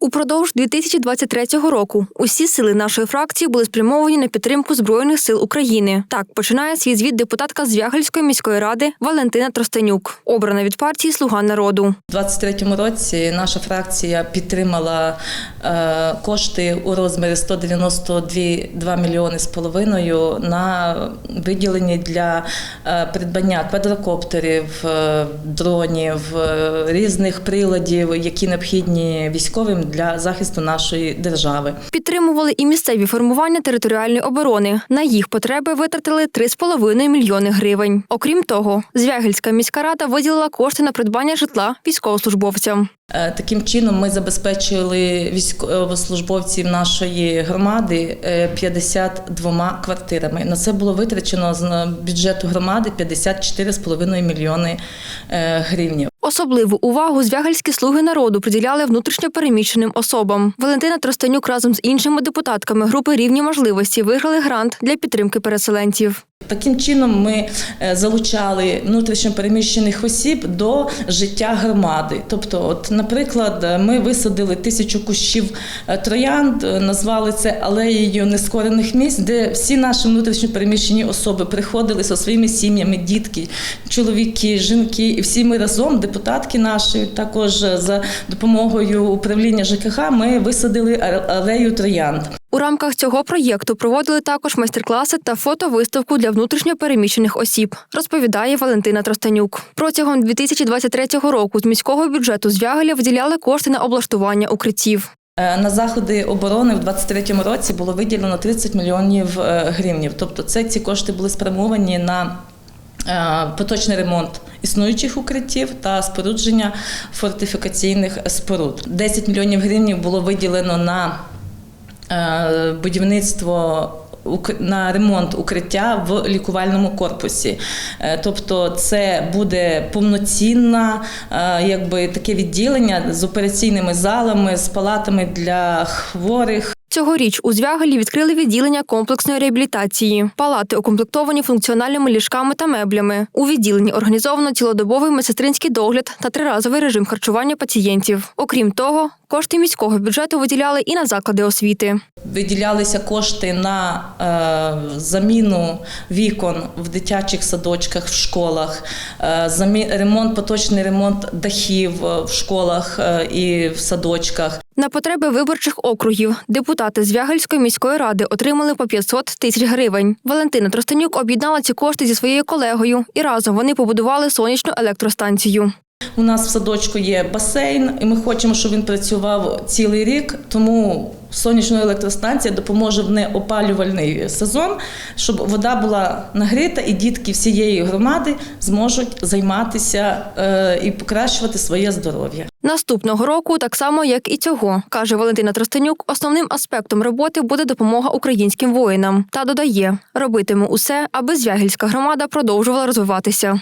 Упродовж 2023 року усі сили нашої фракції були спрямовані на підтримку збройних сил України. Так починає свій звіт депутатка Звягельської міської ради Валентина Тростенюк, обрана від партії Слуга народу. У 23-му році наша фракція підтримала е, кошти у розмірі 192 мільйони з половиною на виділені для е, придбання квадрокоптерів, е, дронів, різних приладів, які необхідні військовим для захисту нашої держави. Підтримували і місцеві формування територіальної оборони. На їх потреби витратили 3,5 мільйони гривень. Окрім того, Звягельська міська рада виділила кошти на придбання житла військовослужбовцям. Е, Таким чином ми забезпечили військовослужбовців нашої громади е, 52 квартирами. На це було витрачено з бюджету громади 54,5 мільйони е, гривень. Особливу увагу звягельські слуги народу приділяли внутрішньопереміщеним особам. Валентина Тростенюк разом з іншими депутатками групи рівні можливості виграли грант для підтримки переселенців. Таким чином ми е, залучали внутрішньо переміщених осіб до життя громади. Тобто, от, наприклад, е, ми висадили тисячу кущів е, троянд, назвали це алеєю нескорених місць, де всі наші внутрішньо переміщені особи приходили зі своїми сім'ями, дітки, чоловіки, жінки, і всі ми разом, депутатки наші, також за допомогою управління ЖКХ, ми висадили алею троянд. У рамках цього проєкту проводили також майстер-класи та фотовиставку для внутрішньо переміщених осіб, розповідає Валентина Тростенюк. Протягом 2023 року з міського бюджету Звягеля виділяли кошти на облаштування укриттів. Е, На заходи оборони в 2023 році було виділено 30 мільйонів е, гривнів. Тобто, це ці кошти були спрямовані на е, поточний ремонт існуючих укриттів та спорудження фортифікаційних споруд. 10 мільйонів гривень було виділено на будівництво. ук- На ремонт укриття в лікувальному корпусі, Е, тобто це буде повноцінне якби таке відділення з операційними залами, з палатами для хворих. Цьогоріч у Звягелі відкрили відділення комплексної реабілітації. Палати укомплектовані функціональними ліжками та меблями. У відділенні організовано цілодобовий медсестринський догляд та триразовий режим харчування пацієнтів. Окрім того, кошти міського бюджету виділяли і на заклади освіти. Виділялися кошти на е, заміну вікон в дитячих садочках, в школах, е, замі, ремонт, поточний ремонт дахів е, в школах е, і в садочках. На потреби виборчих округів депутати Звягельської міської ради отримали по 500 тисяч гривень. Валентина Тростенюк об'єднала ці кошти зі своєю колегою, і разом вони побудували сонячну електростанцію. У нас в садочку є басейн, і ми хочемо, щоб він працював цілий рік. Тому сонячна електростанція допоможе в неопалювальний сезон, щоб вода була нагріта, і дітки всієї громади зможуть займатися е, і покращувати своє здоров'я. Наступного року, так само як і цього, каже Валентина Тростенюк, основним аспектом роботи буде допомога українським воїнам. Та додає, робитиму усе, аби Звягільська громада продовжувала розвиватися.